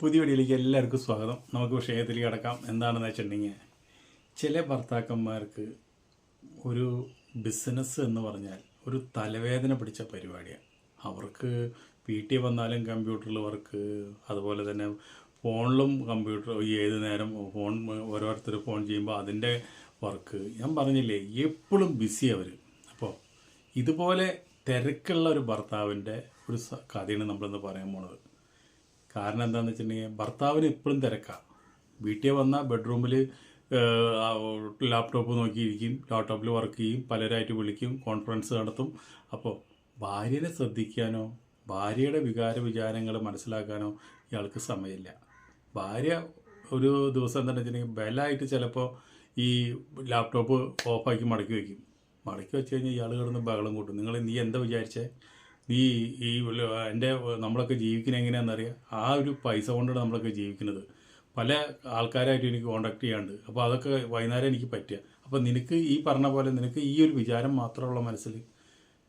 പുതിയ വീഡിയോയിലേക്ക് എല്ലാവർക്കും സ്വാഗതം. നമുക്ക് വിഷയത്തിലേക്ക് കിടക്കാം. എന്താണെന്ന് വെച്ചിട്ടുണ്ടെങ്കിൽ ചില ഭർത്താക്കന്മാർക്ക് ഒരു ബിസിനസ് എന്ന് പറഞ്ഞാൽ ഒരു തലവേദന പിടിച്ച പരിപാടിയാണ്. അവർക്ക് വീട്ടിൽ വന്നാലും കമ്പ്യൂട്ടറിൽ വർക്ക് അതുപോലെ തന്നെ ഫോണിലും കമ്പ്യൂട്ടർ ഏത് നേരം ഫോൺ ഓരോരുത്തർ ഫോൺ ചെയ്യുമ്പോൾ അതിന്റെ വർക്ക് ഞാൻ പറഞ്ഞില്ലേ എപ്പോഴും ബിസി അവർ അപ്പോൾ ഇതുപോലെ തിരക്കുള്ള ഒരു ഭർത്താവിന്റെ ഒരു കഥയാണ് നമ്മളിന്ന് പറയാൻ പോണത്. കാരണം എന്താണെന്ന് വെച്ചിട്ടുണ്ടെങ്കിൽ ഭർത്താവിന് എപ്പോഴും തിരക്കാണ് വീട്ടിൽ വന്നാൽ ബെഡ്റൂമിൽ ലാപ്ടോപ്പ് നോക്കിയിരിക്കും ലാപ്ടോപ്പിൽ വർക്ക് ചെയ്യും പലരായിട്ട് വിളിക്കും കോൺഫറൻസ് നടത്തും. അപ്പോൾ ഭാര്യനെ ശ്രദ്ധിക്കാനോ ഭാര്യയുടെ വികാര വിചാരങ്ങൾ മനസ്സിലാക്കാനോ ഇയാൾക്ക് സമയമില്ല. ഭാര്യ ഒരു ദിവസം എന്താണെന്ന് വെച്ചിട്ടുണ്ടെങ്കിൽ ബലമായിട്ട് ചിലപ്പോൾ ഈ ലാപ്ടോപ്പ് ഓഫാക്കി മടക്കി വയ്ക്കും മടക്കി വെച്ച് കഴിഞ്ഞാൽ ഇയാൾ കിടന്ന് ബഹളം കൂട്ടും. നിങ്ങൾ നീ എന്താ വിചാരിച്ചേ? നീ ഈ എന്റെ നമ്മളൊക്കെ ജീവിക്കുന്നത് എങ്ങനെയാണെന്നറിയാം ആ ഒരു പൈസ കൊണ്ടാണ് നമ്മളൊക്കെ ജീവിക്കുന്നത്. പല ആൾക്കാരായിട്ട് എനിക്ക് കോണ്ടാക്ട് ചെയ്യാണ്ട്. അപ്പോൾ അതൊക്കെ വൈകുന്നേരം എനിക്ക് പറ്റുക. അപ്പോൾ നിനക്ക് ഈ പറഞ്ഞ പോലെ നിനക്ക് ഈ ഒരു വിചാരം മാത്രമുള്ള മനസ്സിൽ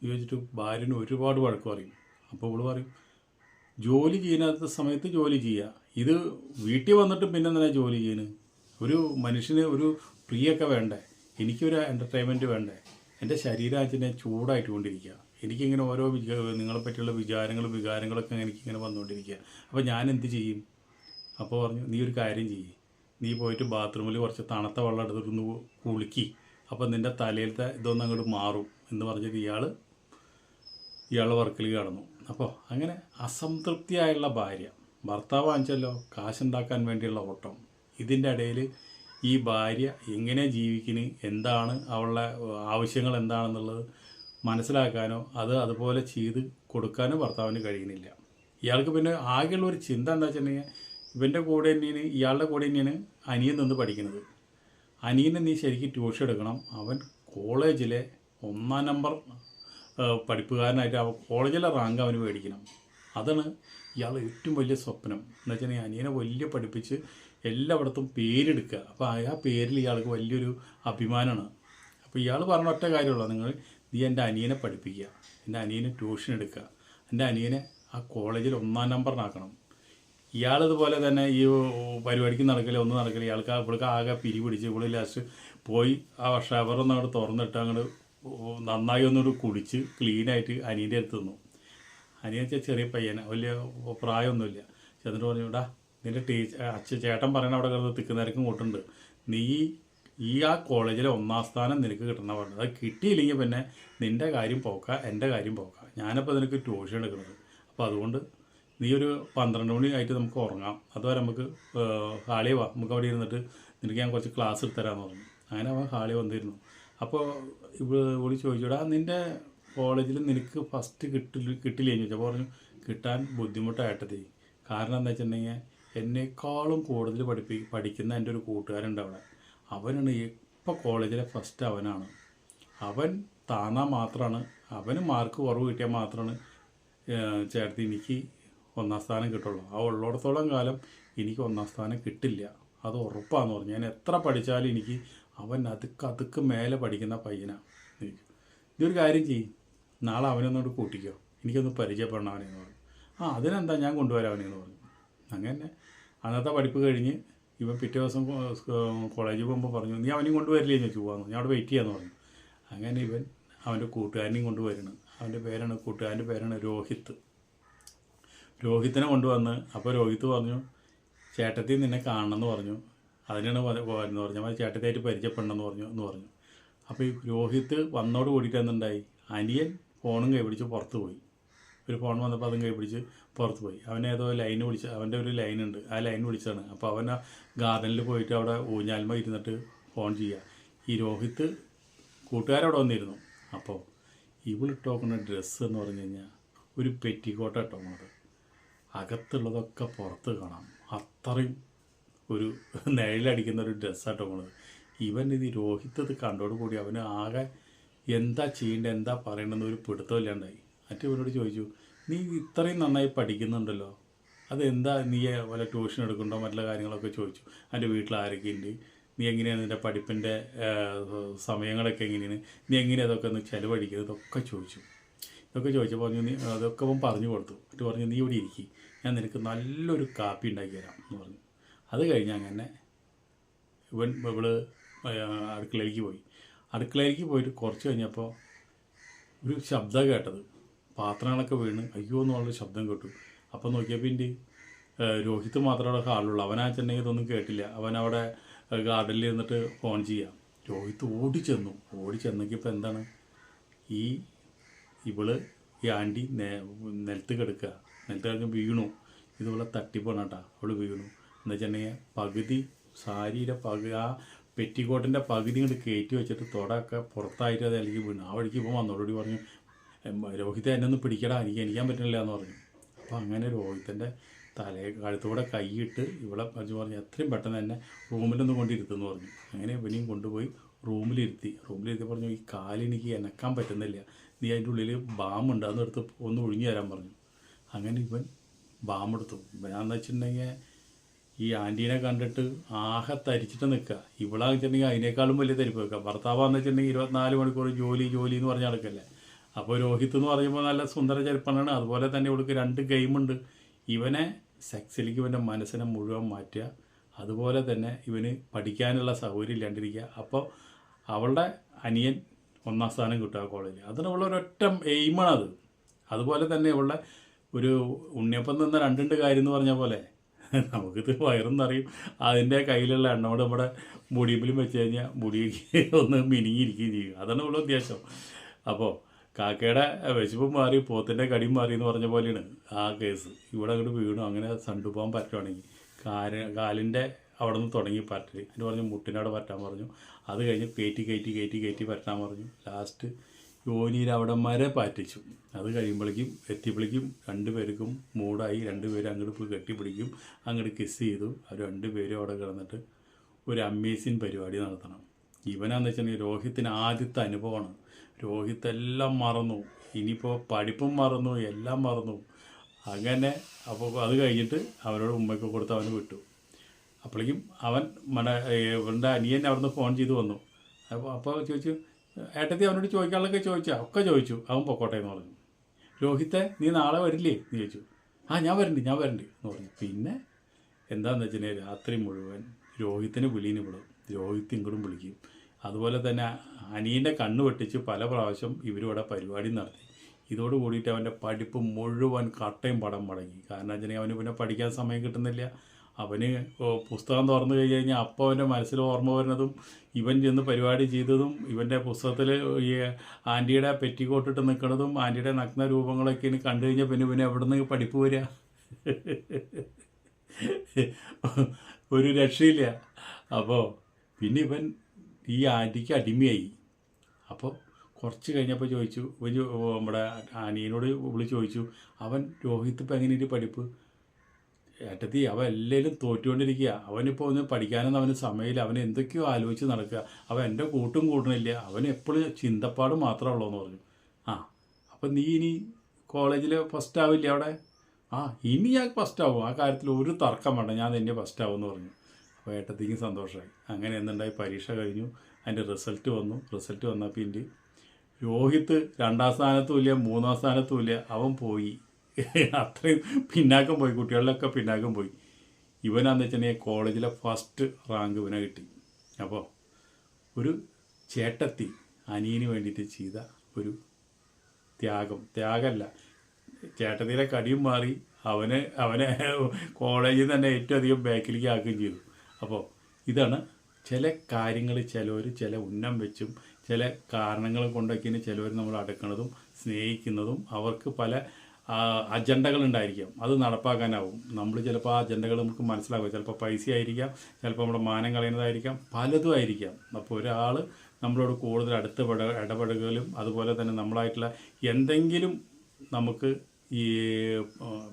ചോദിച്ചിട്ട് ഭാര്യന് ഒരുപാട് വഴക്ക് പറയും. അപ്പോൾ ഇവൾ പറയും ജോലി ചെയ്യുന്ന സമയത്ത് ജോലി ചെയ്യുക ഇത് വീട്ടിൽ വന്നിട്ട് പിന്നെ എന്തിനാ ജോലി ചെയ്യുന്നത് ഒരു മനുഷ്യന് ഒരു പ്രിയൊക്കെ വേണ്ടേ? എനിക്കൊരു എന്റർടൈൻമെന്റ് വേണ്ടേ? എന്റെ ശരീരം അതിനെ ചൂടായിട്ട് കൊണ്ടിരിക്കുക. എനിക്കിങ്ങനെ ഓരോ നിങ്ങളെ പറ്റിയുള്ള വിചാരങ്ങളും വികാരങ്ങളൊക്കെ എനിക്കിങ്ങനെ വന്നുകൊണ്ടിരിക്കുക അപ്പോൾ ഞാൻ എന്ത് ചെയ്യും? അപ്പോൾ പറഞ്ഞു നീ ഒരു കാര്യം ചെയ്യ്. നീ പോയിട്ട് ബാത്റൂമിൽ കുറച്ച് തണുത്ത വെള്ളം എടുത്തിട്ടൊന്ന് കുളിക്കി. അപ്പോൾ നിന്റെ തലയിലത്തെ ഇതൊന്നും അങ്ങോട്ട് മാറും. എന്ന് പറഞ്ഞിട്ട് ഇയാൾ ഇയാളുടെ വർക്കിൽ കടന്നു. അപ്പോൾ അങ്ങനെ അസംതൃപ്തിയായുള്ള ഭാര്യ. ഭർത്താവ് വാങ്ങിച്ചല്ലോ കാശുണ്ടാക്കാൻ വേണ്ടിയുള്ള ഓട്ടം. ഇതിന്റെ ഇടയിൽ ഈ ഭാര്യ എങ്ങനെ ജീവിക്കുന്നു എന്താണ് അവളുടെ ആവശ്യങ്ങൾ എന്താണെന്നുള്ളത് മനസ്സിലാക്കാനോ അത് അതുപോലെ ചെയ്ത് കൊടുക്കാനോ ഭർത്താവിന് കഴിയുന്നില്ല. ഇയാൾക്ക് പിന്നെ ആകെയുള്ള ഒരു ചിന്ത എന്താ വെച്ചിട്ടുണ്ടെങ്കിൽ ഇവന്റെ കൂടെ തന്നെയാണ് ഇയാളുടെ കൂടെ തന്നെയാണ് അനിയൻ നിന്ന് പഠിക്കുന്നത്. അനിയനെ നീ ശരിക്കും ട്യൂഷൻ എടുക്കണം. അവൻ കോളേജിലെ ഒന്നാം നമ്പർ പഠിപ്പുകാരനായിട്ട് അവൻ കോളേജിലെ റാങ്ക് അവന് മേടിക്കണം. അതാണ് ഇയാൾ ഏറ്റവും വലിയ സ്വപ്നം. എന്ന് വെച്ചിട്ടുണ്ടെങ്കിൽ അനിയനെ വലിയ പഠിപ്പിച്ച് എല്ലായിടത്തും പേരെടുക്കുക. അപ്പോൾ ആ പേരിൽ ഇയാൾക്ക് വലിയൊരു അഭിമാനമാണ്. അപ്പോൾ ഇയാൾ പറഞ്ഞ ഒറ്റ കാര്യമുള്ളൂ നിങ്ങൾ നീ എന്റെ അനിയനെ പഠിപ്പിക്കുക എന്റെ അനിയനെ ട്യൂഷൻ എടുക്കുക എന്റെ അനിയനെ ആ കോളേജിൽ ഒന്നാം നമ്പറിനാക്കണം ഇയാളിതുപോലെ തന്നെ ഈ പരിപാടിക്ക് നടക്കില്ല ഒന്നും നടക്കില്ല ഇയാൾക്ക് ഇവൾക്ക് ആകെ പിരി പിടിച്ച് ഇവൾ ലാസ്റ്റ് പോയി ആ ഷവറൊന്നും അങ്ങോട്ട് തുറന്നിട്ട് അങ്ങോട്ട് നന്നായി ഒന്നുകൂടി കുടിച്ച് ക്ലീനായിട്ട് അനിയന്റെ അടുത്ത് നിന്നു. അനിയൻ ചെറിയ പയ്യനെ വലിയ പ്രായമൊന്നുമില്ല. ചെന്നിട്ട് പറഞ്ഞു ഇടാ നിന്റെ ടീച്ചർ അച്ഛൻ ചേട്ടൻ പറയണ അവിടെ കിടന്ന് തിക്കുന്നേരക്കും കൂട്ടുണ്ട്. നീ ഈ ആ കോളേജിലെ ഒന്നാം സ്ഥാനം നിനക്ക് കിട്ടണ പറഞ്ഞത്. അത് കിട്ടിയില്ലെങ്കിൽ പിന്നെ നിന്റെ കാര്യം പോക്ക എന്റെ കാര്യം പോക്ക. ഞാനിപ്പോൾ നിനക്ക് ട്യൂഷൻ എടുക്കുന്നത്. അപ്പോൾ അതുകൊണ്ട് നീ ഒരു പന്ത്രണ്ട് മണി ആയിട്ട് നമുക്ക് ഉറങ്ങാം. അതുവരെ നമുക്ക് ഹാളി വാ. നമുക്ക് അവിടെ ഇരുന്നിട്ട് നിനക്ക് ഞാൻ കുറച്ച് ക്ലാസ് എടുത്തരാമെന്ന് പറഞ്ഞു. അങ്ങനെ അവൻ ഹാളിൽ വന്നിരുന്നു. അപ്പോൾ ഇവിടെ ഇവിടെ ചോദിച്ചോടാ നിന്റെ കോളേജിൽ നിനക്ക് ഫസ്റ്റ് കിട്ടില്ല കിട്ടില്ലേ എന്ന് ചോദിച്ചപ്പോൾ പറഞ്ഞു കിട്ടാൻ ബുദ്ധിമുട്ടായിട്ടതേ. കാരണം എന്താ വെച്ചിട്ടുണ്ടെങ്കിൽ എന്നെക്കാളും കൂടുതൽ പഠിപ്പി പഠിക്കുന്ന എന്റെ ഒരു കൂട്ടുകാരുണ്ട് അവിടെ. അവനാണ് ഇപ്പോൾ കോളേജിലെ ഫസ്റ്റ് അവനാണ്. അവൻ താന്നാ മാത്രമാണ് അവന് മാർക്ക് കുറവ് കിട്ടിയാൽ മാത്രമാണ് ചേർത്ത് എനിക്ക് ഒന്നാം സ്ഥാനം കിട്ടുള്ളൂ. ആ ഉള്ളിടത്തോളം കാലം എനിക്ക് ഒന്നാം സ്ഥാനം കിട്ടില്ല. അത് ഉറപ്പാന്ന് പറഞ്ഞു. ഞാൻ എത്ര പഠിച്ചാലും എനിക്ക് അവൻ അതുക്ക് അതുക്ക് മേലെ പഠിക്കുന്ന പയ്യനാണ് ഇതൊരു കാര്യം ചെയ്യും. നാളെ അവനൊന്നോട് കൂട്ടിക്കോ. എനിക്കൊന്ന് പരിചയപ്പെടണം അവനെന്ന് പറഞ്ഞു. ആ അതിനെന്താ ഞാൻ കൊണ്ടുവരാം അവനെന്ന് പറഞ്ഞു. അങ്ങനെ അന്നത്തെ പഠിപ്പ് കഴിഞ്ഞ് ഇവൻ പിറ്റേ ദിവസം കോളേജിൽ പോകുമ്പോൾ പറഞ്ഞു നീ അവനെയും കൊണ്ടുവരില്ലേ ചോദിച്ചു പോകാമെന്ന് ഞാൻ അവിടെ വെയിറ്റ് ചെയ്യാന്ന് പറഞ്ഞു. അങ്ങനെ ഇവൻ അവന്റെ കൂട്ടുകാരനെയും കൊണ്ടുവരണം അവന്റെ പേരാണ് കൂട്ടുകാരന്റെ പേരാണ് രോഹിത്ത്. രോഹിത്തിനെ കൊണ്ടുവന്ന് അപ്പോൾ രോഹിത്ത് പറഞ്ഞു ചേട്ടത്തി നിന്നെ കാണണമെന്ന് പറഞ്ഞു. അതിനാണ് പോകാമെന്ന് പറഞ്ഞു. അപ്പോൾ ചേട്ടത്തിയായിട്ട് പരിചയപ്പെടണമെന്ന് പറഞ്ഞു എന്ന് പറഞ്ഞു. അപ്പോൾ ഈ രോഹിത്ത് വന്നോട് കൂടിയിട്ട് എന്തുണ്ടായി? അനിയൻ ഫോണും കൈപിടിച്ച് പുറത്ത് പോയി. ഒരു ഫോൺ വന്നപ്പോൾ അതും കൈ പിടിച്ച് പുറത്ത് പോയി. അവൻ ഏതോ ലൈൻ വിളിച്ച് അവന്റെ ഒരു ലൈൻ ഉണ്ട്. ആ ലൈൻ വിളിച്ചാണ് അപ്പോൾ അവൻ ഗാർഡനിൽ പോയിട്ട് അവിടെ ഊഞ്ഞാൽമ ഇരുന്നിട്ട് ഫോൺ ചെയ്യുക ഈ രോഹിത്ത് കൂട്ടുകാരവിടെ വന്നിരുന്നു. അപ്പോൾ ഇവളിട്ടോക്കുന്ന ഡ്രസ്സ് എന്ന് പറഞ്ഞു കഴിഞ്ഞാൽ ഒരു പെറ്റിക്കോട്ട ഇട്ടോണത് അകത്തുള്ളതൊക്കെ പുറത്ത് കാണാം. അത്രയും ഒരു നിഴലടിക്കുന്ന ഒരു ഡ്രസ്സാട്ടോ പോണത് ഇവൻ ഇത് കണ്ടോട് കണ്ടോടുകൂടി അവന് ആകെ എന്താ ചെയ്യേണ്ടത് എന്താ പറയേണ്ടതെന്ന് ഒരു പിടുത്തമില്ലാണ്ടായി മറ്റേ ഇവനോട് ചോദിച്ചു നീ ഇത്രയും നന്നായി പഠിക്കുന്നുണ്ടല്ലോ അതെന്താ നീ വല്ല ട്യൂഷൻ എടുക്കണ്ടോ മറ്റുള്ള കാര്യങ്ങളൊക്കെ ചോദിച്ചു. എന്റെ വീട്ടിൽ ആരൊക്കെ ഉണ്ട് നീ എങ്ങനെയാണ് നിന്റെ പഠിപ്പിന്റെ സമയങ്ങളൊക്കെ എങ്ങനെയാണ്? നീ എങ്ങനെയാണ് അതൊക്കെ ഒന്ന് ചിലവഴിക്കുന്നത്? ഇതൊക്കെ ചോദിച്ചു. ഇതൊക്കെ ചോദിച്ചപ്പോൾ പറഞ്ഞു നീ അതൊക്കെ അവൻ പറഞ്ഞു കൊടുത്തു. എന്നിട്ട് പറഞ്ഞു നീ ഇവിടെ ഇരിക്കി. ഞാൻ നിനക്ക് നല്ലൊരു കാപ്പി ഉണ്ടാക്കി തരാം എന്ന് പറഞ്ഞു. അത് കഴിഞ്ഞ് അങ്ങനെ ഇവൻ ഇവൾ അടുക്കളയിലേക്ക് പോയി. അടുക്കളയിലേക്ക് പോയിട്ട് കുറച്ച് കഴിഞ്ഞപ്പോൾ ഒരു ശബ്ദം കേട്ടത്. പാത്രങ്ങളൊക്കെ വീണ് അയ്യോ എന്നുള്ള ശബ്ദം കേട്ടു. അപ്പം നോക്കിയപ്പോൾ എന്റെ രോഹിത് മാത്രമേ അവിടെ അവനാ ചെന്നൈ ഇതൊന്നും കേട്ടില്ല. അവൻ അവിടെ ഗാർഡനിൽ ഇരുന്നിട്ട് ഫോൺ ചെയ്യാം. രോഹിത് ഓടി ചെന്നു. ഓടി ചെന്നപ്പോൾ എന്താണ്? ഈ ഇവൾ ഈ ആന്റി നേ നിലത്ത് കിടക്കുക നിലത്ത് കിടക്കുമ്പോൾ വീണു. ഇതുപോലെ തട്ടിപ്പോണ കേട്ടാ. അവൾ വീണു. എന്ന് വെച്ചിട്ടുണ്ടെങ്കിൽ പകുതി സാരിയുടെ പകുതി ആ പെറ്റിക്കോട്ടിന്റെ പകുതി ഇങ്ങോട്ട് കയറ്റി വെച്ചിട്ട് തുടക്കെ പുറത്തായിട്ട് അത് അല്ലെങ്കിൽ വീണു. ആ വഴിക്ക് ഇപ്പോൾ വന്നോടുകൂടി പറഞ്ഞു "എം, രോഹിത് എന്നെ ഒന്ന് പിടിക്കടാ എനിക്ക് എനിക്കാൻ പറ്റുന്നില്ല എന്ന് പറഞ്ഞു. അപ്പോൾ അങ്ങനെ രോഹിത്തിന്റെ തലയെ കഴുത്തൂടെ കൈയിട്ട് ഇവിടെ പറഞ്ഞു പറഞ്ഞു എത്രയും പെട്ടെന്ന് തന്നെ റൂമിലൊന്ന് കൊണ്ടിരുത്തുമെന്ന് പറഞ്ഞു. അങ്ങനെ ഇവനെയും കൊണ്ടുപോയി റൂമിലിരുത്തി. റൂമിലിരുത്തി പറഞ്ഞു ഈ കാലെനിക്ക് എനക്കാൻ പറ്റുന്നില്ല. നീ അതിന്റെ ഉള്ളിൽ ബാമുണ്ട് എടുത്ത് ഒന്ന് ഒഴിഞ്ഞു തരാൻ പറഞ്ഞു. അങ്ങനെ ഇവൻ ബാമെടുത്തു ഇവനാന്ന് വെച്ചിട്ടുണ്ടെങ്കിൽ ഈ ആന്റീനെ കണ്ടിട്ട് ആകെ തരിച്ചിട്ട് നിൽക്കുക ഇവളാന്ന് വെച്ചിട്ടുണ്ടെങ്കിൽ അതിനേക്കാളും വലിയ തരിപ്പ് വെക്കുക ഭർത്താവാന്ന് വെച്ചിട്ടുണ്ടെങ്കിൽ ഇരുപത്തിനാല് മണിക്കൂർ ജോലി ജോലി എന്ന് പറഞ്ഞ് നടക്കല്ലേ. അപ്പോൾ രോഹിത് എന്ന് പറയുമ്പോൾ നല്ല സുന്ദര ചെറുപ്പനാണ് അതുപോലെ തന്നെ ഇവൾക്ക് രണ്ട് ഗെയിമുണ്ട് ഇവനെ സെക്സിലേക്ക് ഇവന്റെ മനസ്സിനെ മുഴുവൻ മാറ്റുക. അതുപോലെ തന്നെ ഇവന് പഠിക്കാനുള്ള സൗകര്യം ഇല്ലാണ്ടിരിക്കുക. അപ്പോൾ അവളുടെ അനിയൻ ഒന്നാം സ്ഥാനം കിട്ടുക കോളേജിൽ അതിനുള്ള ഒരൊറ്റ അത് അതുപോലെ തന്നെ ഇവളുടെ ഒരു ഉണ്ണിയപ്പം നിന്ന രണ്ടുണ്ട് കാര്യം എന്ന് പറഞ്ഞ പോലെ. നമുക്കിത് വയറും നിറയും. അതിന്റെ കയ്യിലുള്ള എണ്ണോട് നമ്മുടെ മുടിയിലും വെച്ച് കഴിഞ്ഞാൽ മുടി ഒന്ന് മിനിങ്ങിയിരിക്കുകയും ചെയ്യും. അതാണ് ഉള്ള ഉദ്ദേശം. അപ്പോൾ കാക്കയുടെ വിശപ്പ് മാറി പോത്തിന്റെ കടി മാറി എന്ന് പറഞ്ഞ പോലെയാണ് ആ കേസ്. ഇവിടെ അങ്ങോട്ട് വീണു. അങ്ങനെ സണ്ടുപോകാൻ പറ്റുവാണെങ്കിൽ കാൽ കാലിന്റെ അവിടെ നിന്ന് തുടങ്ങി പറ്റൽ അതിന് പറഞ്ഞു മുട്ടിനവിടെ പറ്റാൻ പറഞ്ഞു. അത് കഴിഞ്ഞ് കയറ്റി കയറ്റി കയറ്റി കയറ്റി പറ്റാൻ പറഞ്ഞു. ലാസ്റ്റ് യോനിയിൽ അവിടന്മാരെ പാറ്റിച്ചു. അത് കഴിയുമ്പോഴേക്കും എത്തിയപ്പോഴേക്കും രണ്ടുപേർക്കും മൂടായി. രണ്ടുപേരും അങ്ങോട്ട് പോയി കെട്ടിപ്പിടിക്കും. അങ്ങോട്ട് കിസ് ചെയ്തു. അവർ രണ്ടുപേരും അവിടെ കിടന്നിട്ട് ഒരു അമേസിൻ പരിപാടി നടത്തണം. ഇവനാന്ന് വെച്ചിട്ടുണ്ടെങ്കിൽ രോഹിത്തിന് ആദ്യത്തെ അനുഭവമാണ്. രോഹിത് എല്ലാം മറന്നു. ഇനിയിപ്പോൾ പഠിപ്പും മറന്നു എല്ലാം മറന്നു. അങ്ങനെ അപ്പോൾ അത് കഴിഞ്ഞിട്ട് അവരോട് ഉമ്മയ്ക്ക് കൊടുത്ത് അവന് വിട്ടു. അപ്പോഴേക്കും അവൻ മന ഇവന്റെ അനിയൻ അവിടുന്ന് ഫോൺ ചെയ്ത് വന്നു. അപ്പോൾ അപ്പോൾ ചോദിച്ചു ഏട്ടത്തി അവനോട് ചോദിക്കാനുള്ളതൊക്കെ ചോദിച്ചാ? ഒക്കെ ചോദിച്ചു. അവൻ പൊക്കോട്ടെ എന്ന് പറഞ്ഞു. രോഹിത്തെ നീ നാളെ വരില്ലേ? എന്ന് ചോദിച്ചു. ആ ഞാൻ വരണ്ട് ഞാൻ വരണ്ട് എന്ന് പറഞ്ഞു. പിന്നെ എന്താണെന്ന് വെച്ചിട്ടുണ്ടെങ്കിൽ രാത്രി മുഴുവൻ രോഹിത്തിന് വിളീന് വിടും. രോഹിത്ത് ഇങ്ങോട്ടും വിളിക്കും. അതുപോലെ തന്നെ അനിയന്റെ കണ്ണ് വെട്ടിച്ച് പല പ്രാവശ്യം ഇവരിവിടെ പരിപാടി നടത്തി. ഇതോട് കൂടിയിട്ട് അവന്റെ പഠിപ്പ് മുഴുവൻ കട്ടയും പടം മടങ്ങി. കാരണം വെച്ചിട്ടുണ്ടെങ്കിൽ അവന് പിന്നെ പഠിക്കാൻ സമയം കിട്ടുന്നില്ല. അവന് പുസ്തകം തുറന്നു കഴിഞ്ഞ് കഴിഞ്ഞാൽ അപ്പോൾ അവന്റെ മനസ്സിൽ ഓർമ്മ വരുന്നതും ഇവൻ ചെന്ന് പരിപാടി ചെയ്തതും ഇവന്റെ പുസ്തകത്തിൽ ഈ ആന്റിയുടെ പെറ്റിക്കോട്ടിട്ട് നിൽക്കുന്നതും ആന്റിയുടെ നഗ്ന രൂപങ്ങളൊക്കെ ഇനി കണ്ടു കഴിഞ്ഞാൽ പിന്നെ പിന്നെ എവിടെ നിന്ന് പഠിപ്പ് വരിക ഒരു രക്ഷയില്ല. അപ്പോൾ പിന്നെ ഇവൻ ഈ ആന്റിക്ക് അടിമയായി. അപ്പോൾ കുറച്ച് കഴിഞ്ഞപ്പോൾ ചോദിച്ചു നമ്മുടെ അനിയനോട് വിളിച്ച് ചോദിച്ചു അവൻ രോഹിത് ഇപ്പം എങ്ങനെയൊരു പഠിപ്പ്? ഏട്ടത്തി അവൻ എല്ലാവരും തോറ്റുകൊണ്ടിരിക്കുക അവനിപ്പോൾ ഒന്ന് പഠിക്കാനൊന്നും അവന് സമയമില്ല. അവൻ എന്തൊക്കെയോ ആലോചിച്ച് നടക്കുക അവൻ എന്റെ കൂട്ടും കൂട്ടണില്ല. അവൻ എപ്പോഴും ചിന്തപ്പാട് മാത്രമേ ഉള്ളൂ എന്ന് പറഞ്ഞു. ആ അപ്പം നീ ഇനി കോളേജിൽ ഫസ്റ്റ് ആവില്ല അവിടെ? ആ ഇനി ഞാൻ ഫസ്റ്റ് ആവും. ആ കാര്യത്തിൽ ഒരു തർക്കം വേണ്ട. ഞാൻ തന്നെ ഫസ്റ്റ് ആവും എന്ന് പറഞ്ഞു. അപ്പോൾ ഏട്ടത്തേക്കും സന്തോഷമായി. അങ്ങനെ എന്തുണ്ടായി? പരീക്ഷ കഴിഞ്ഞു. അതിന്റെ റിസൾട്ട് വന്നു. റിസൾട്ട് വന്നപ്പോൾ ഇന്റെ രോഹിത്ത് രണ്ടാം സ്ഥാനത്തും ഇല്ല മൂന്നാം സ്ഥാനത്തും ഇല്ല. അവൻ പോയി. അത്രയും പിന്നാക്കം പോയി. കുട്ടികളിലൊക്കെ പിന്നാക്കം പോയി. ഇവനാന്ന് വെച്ചിട്ടുണ്ടെങ്കിൽ കോളേജിലെ ഫസ്റ്റ് റാങ്ക് ഇവനെ കിട്ടി. അപ്പോൾ ഒരു ചേട്ടത്തി അനിയന് വേണ്ടിയിട്ട് ചെയ്ത ഒരു ത്യാഗം. ത്യാഗമല്ല. ചേട്ടത്തിയിലെ കടിയും മാറി അവന് അവനെ കോളേജിൽ തന്നെ ഏറ്റവും അധികം ബാക്കിലേക്ക് ആക്കുകയും ചെയ്തു. അപ്പോൾ ഇതാണ് ചില കാര്യങ്ങൾ ചിലവർ ചില ഉന്നം വെച്ചും ചില കാരണങ്ങൾ കൊണ്ടൊക്കെയാണ് ചിലവർ നമ്മൾ അടുക്കുന്നതും സ്നേഹിക്കുന്നതും. അവർക്ക് പല അജണ്ടകൾ ഉണ്ടായിരിക്കാം അത് നടപ്പാക്കാനാവും. നമ്മൾ ചിലപ്പോൾ ആ അജണ്ടകൾ നമുക്ക് മനസ്സിലാവും ചിലപ്പോൾ പൈസ ആയിരിക്കാം ചിലപ്പോൾ നമ്മുടെ മാനം കളയുന്നതായിരിക്കാം പലതും ആയിരിക്കാം. അപ്പോൾ ഒരാൾ നമ്മളോട് കൂടുതൽ അടുത്ത് ഇട ഇടപെടുകയും അതുപോലെ തന്നെ നമ്മളായിട്ടുള്ള എന്തെങ്കിലും നമുക്ക് ഈ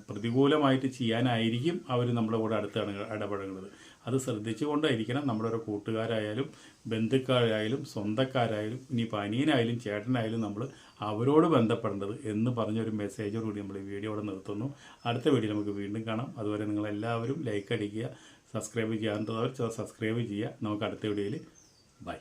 പ്രതികൂലമായിട്ട് ചെയ്യാനായിരിക്കും അവർ നമ്മുടെ കൂടെ അടുത്ത് ഇടപെടുന്നത് അത് ശ്രദ്ധിച്ചുകൊണ്ടായിരിക്കണം നമ്മുടെ ഒരു കൂട്ടുകാരായാലും ബന്ധുക്കാരായാലും സ്വന്തക്കാരായാലും ഇനി പനിയനായാലും ചേട്ടനായാലും നമ്മൾ അവരോട് ബന്ധപ്പെടേണ്ടത് എന്ന് പറഞ്ഞൊരു മെസ്സേജോടുകൂടി നമ്മൾ ഈ വീഡിയോ ഇവിടെ നിർത്തുന്നു. അടുത്ത വീഡിയോ നമുക്ക് വീണ്ടും കാണാം. അതുവരെ നിങ്ങളെല്ലാവരും ലൈക്ക് അടിക്കുക സബ്സ്ക്രൈബ് ചെയ്യാത്തവർ സബ്സ്ക്രൈബ് ചെയ്യുക. നമുക്ക് അടുത്ത വീഡിയോയിൽ ബൈ